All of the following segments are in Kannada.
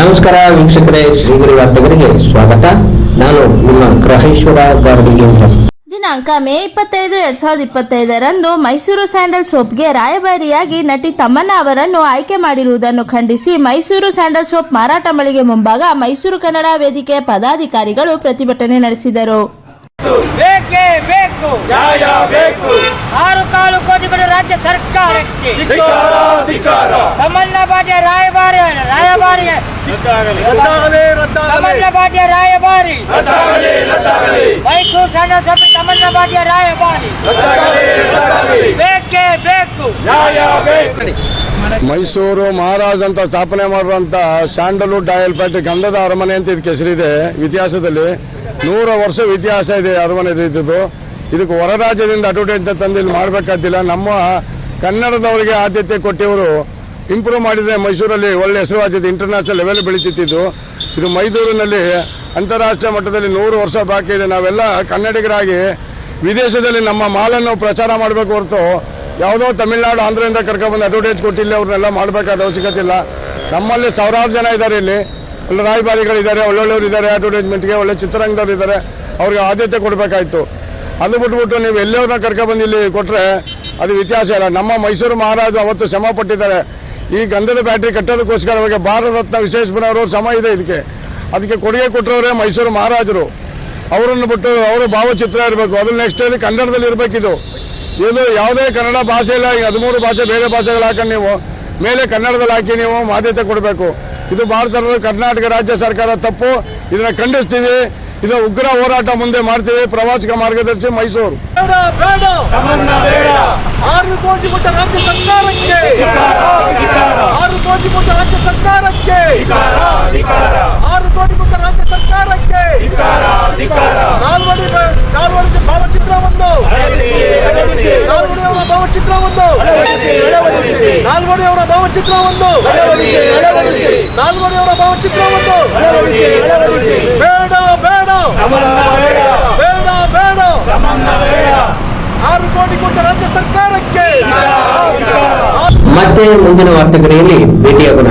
ನಮಸ್ಕಾರ ವೀಕ್ಷಕರೇ ಶ್ರೀಗಿರಿ ವಾರ್ತೆಗರಿಗೆ ಸ್ವಾಗತ. ನಾನು ನಿಮ್ಮ ಗ್ರಹೇಶ್ವರ ಗಾರ್ಡಿಗೇಂದ್ರ ದಿನಾಂಕ ಮೇ ಇಪ್ಪತ್ತೈದು ಎರಡ್ ಸಾವಿರದ ಇಪ್ಪತ್ತೈದರಂದು ಮೈಸೂರು ಸ್ಯಾಂಡಲ್ ಸೋಪ್ಗೆ ರಾಯಭಾರಿಯಾಗಿ ನಟಿ ತಮ್ಮಣ್ಣ ಅವರನ್ನು ಆಯ್ಕೆ ಮಾಡಿರುವುದನ್ನು ಖಂಡಿಸಿ ಮೈಸೂರು ಸ್ಯಾಂಡಲ್ ಸೋಪ್ ಮಾರಾಟ ಮಳಿಗೆ ಮುಂಭಾಗ ಮೈಸೂರು ಕನ್ನಡ ವೇದಿಕೆಯ ಪದಾಧಿಕಾರಿಗಳು ಪ್ರತಿಭಟನೆ ನಡೆಸಿದರು. ಸರ್ಕಾರ ಬೇಕು. ನ್ಯಾಯ ಬೇಕು. ಆರು ಕಾಲು ಕೋಟಿಗಳು ರಾಜ್ಯ ಸರ್ಕಾರಕ್ಕೆ. ಬಾಟಿಯ ರಾಯಭಾರಿ ರಾಯಭಾರಿ. ರದ್ದಾಗಲಿ. ರದ್ದಾಗಲಿ ತಮ್ಮಣ್ಣ ಬಾಟಿಯ ರಾಯಭಾರಿ. ಮೈಸೂರು ಸಣ್ಣ ಸಭೆ ತಮ್ಮಣ್ಣ ಬಾಟಿಯ ರಾಯಭಾರಿ ಬೇಕೇ ಬೇಕು. ನ್ಯಾಯ ಬೇಕು. ಮೈಸೂರು ಮಹಾರಾಜ್ ಅಂತ ಸ್ಥಾಪನೆ ಮಾಡಿರುವಂತ ಸ್ಯಾಂಡಲ್ವುಡ್ ಡಾಯಲ್ ಫ್ಯಾಕ್ಟ್ರಿ ಗಂಧದ ಅರಮನೆ ಅಂತ ಇದಕ್ಕೆ ಹೆಸರಿದೆ ಇತಿಹಾಸದಲ್ಲಿ. ನೂರ ವರ್ಷ ಇತಿಹಾಸ ಇದೆ ಅರಮನೆ ಇದ್ದಿದ್ದು. ಇದಕ್ಕೆ ಹೊರ ರಾಜ್ಯದಿಂದ ಅಡ್ವರ್ಟೈಸ್ಮೆಂಟ್ ತಂದು ಇಲ್ಲಿ ಮಾಡಬೇಕಾದಿಲ್ಲ ನಮ್ಮ ಕನ್ನಡದವರಿಗೆ ಆದ್ಯತೆ ಕೊಟ್ಟಿವರು ಇಂಪ್ರೂವ್ ಮಾಡಿದ್ರೆ ಮೈಸೂರಲ್ಲಿ ಒಳ್ಳೆ ಹೆಸರುವಾಗಿದೆ ಇಂಟರ್ನ್ಯಾಷನಲ್ ಲೆವೆಲ್ ಬೆಳೀತಿತ್ತು. ಇದು ಮೈದೂರಿನಲ್ಲಿ ಅಂತಾರಾಷ್ಟ್ರೀಯ ಮಟ್ಟದಲ್ಲಿ ನೂರು ವರ್ಷ ಬಾಕಿ ಇದೆ. ನಾವೆಲ್ಲ ಕನ್ನಡಿಗರಾಗಿ ವಿದೇಶದಲ್ಲಿ ನಮ್ಮ ಮಾಲನ್ನು ಪ್ರಚಾರ ಮಾಡಬೇಕು ಹೊರತು ಯಾವುದೋ ತಮಿಳುನಾಡು ಆಂಧ್ರದಿಂದ ಕರ್ಕೊಂಡ್ಬಂದು ಅಡ್ವರ್ಟೈಸ್ ಕೊಟ್ಟಿಲ್ಲ ಅವ್ರನ್ನೆಲ್ಲ ಮಾಡಬೇಕಾದ ಅವಶ್ಯಕತೆ ಇಲ್ಲ. ನಮ್ಮಲ್ಲಿ ಸಾವಿರಾರು ಜನ ಇದ್ದಾರೆ ಇಲ್ಲಿ. ಒಳ್ಳೆ ರಾಯಭಾರಿಗಳಿದ್ದಾರೆ, ಒಳ್ಳೊಳ್ಳೆಯವರು ಇದ್ದಾರೆ ಅಡ್ವರ್ಟೈಸ್ಮೆಂಟ್ಗೆ ಒಳ್ಳೆ ಚಿತ್ರರಂಗದವ್ರು ಇದ್ದಾರೆ. ಅವ್ರಿಗೆ ಆದ್ಯತೆ ಕೊಡಬೇಕಾಯ್ತು. ಅದು ಬಿಟ್ಬಿಟ್ಟು ನೀವು ಎಲ್ಲವ್ರನ್ನ ಕರ್ಕೊಂಡ್ಬಂದು ಇಲ್ಲಿ ಕೊಟ್ಟರೆ ಅದು ವ್ಯತ್ಯಾಸ ಇಲ್ಲ. ನಮ್ಮ ಮೈಸೂರು ಮಹಾರಾಜ ಅವತ್ತು ಶ್ರಮ ಪಟ್ಟಿದ್ದಾರೆ. ಈ ಗಂಧದ ಬ್ಯಾಟ್ರಿ ಕಟ್ಟೋದಕ್ಕೋಸ್ಕರ ಭಾರತ ರತ್ನ ಅವರು ಸಮ ಇದೆ ಇದಕ್ಕೆ. ಅದಕ್ಕೆ ಕೊಡುಗೆ ಕೊಟ್ಟರವರೇ ಮೈಸೂರು ಮಹಾರಾಜರು. ಅವರನ್ನು ಬಿಟ್ಟು ಅವರು ಭಾವಚಿತ್ರ ಇರಬೇಕು. ಅದು ನೆಕ್ಸ್ಟ್ ಅಲ್ಲಿ ಕನ್ನಡದಲ್ಲಿ ಇರಬೇಕಿದು. ಇದು ಯಾವುದೇ ಕನ್ನಡ ಭಾಷೆ ಇಲ್ಲ. ಹದಿಮೂರು ಭಾಷೆ ಬೇರೆ ಭಾಷೆಗಳು ಹಾಕೊಂಡು ನೀವು ಮೇಲೆ ಕನ್ನಡದಲ್ಲಿ ಹಾಕಿ ನೀವು ಆದ್ಯತೆ ಕೊಡಬೇಕು. ಇದು ಭಾರತದ ಕರ್ನಾಟಕ ರಾಜ್ಯ ಸರ್ಕಾರ ತಪ್ಪು. ಇದನ್ನ ಖಂಡಿಸ್ತೀವಿ. ಇದು ಉಗ್ರ ಹೋರಾಟ ಮುಂದೆ ಮಾಡ್ತೀವಿ. ಪ್ರವಾಸಿಗ ಮಾರ್ಗದರ್ಶಿ ಮೈಸೂರು ಬೇಡ ಬೇಡ ತಮ್ಮನ್ನ ಬೇಡ ಆರು ಕೋಟಿ ಕೊಟ್ಟ ರಾಜ್ಯ ಸರ್ಕಾರಕ್ಕೆ ಆರು ಕೋಟಿ ಕೊಟ್ಟ ರಾಜ್ಯ ಸರ್ಕಾರಕ್ಕೆ ಧಿಕ್ಕಾರ ಧಿಕ್ಕಾರ ಆರು ಕೋಟಿ ಕೊಟ್ಟ ರಾಜ್ಯ ಸರ್ಕಾರಕ್ಕೆ ಧಿಕ್ಕಾರ ಧಿಕ್ಕಾರ. ನಾಲ್ವಡಿ ನಾಲ್ವಡಿ ಭಾವಚಿತ್ರವನ್ನು ಅಳವಡಿಸಿ, ನಾಲ್ವಡಿ ಅವರ ಭಾವಚಿತ್ರವನ್ನು. ನಾಲ್ವಡಿ ಅವರ ಭಾವಚಿತ್ರವನ್ನು. ನಾಲ್ವಡಿ ಅವರ ಭಾವಚಿತ್ರವನ್ನು. ಬೇಡ ಬೇಡ. ಬೇಡ. ಬೇಡ ಬೇಡ. ತಮ್ಮನ್ನ ಬೇಡ. ಆರು ಕೋಟಿ ಕೊಟ್ಟ ರಾಜ್ಯ ಸರ್ಕಾರಕ್ಕೆ. ಮತ್ತೆ ಮುಂದಿನ ವಾರ್ತೆಗರಿಯಲ್ಲಿ ಭೇಟಿಯಾಗೋಣ.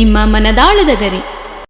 ನಿಮ್ಮ ಮನದಾಳದ ಗರಿ.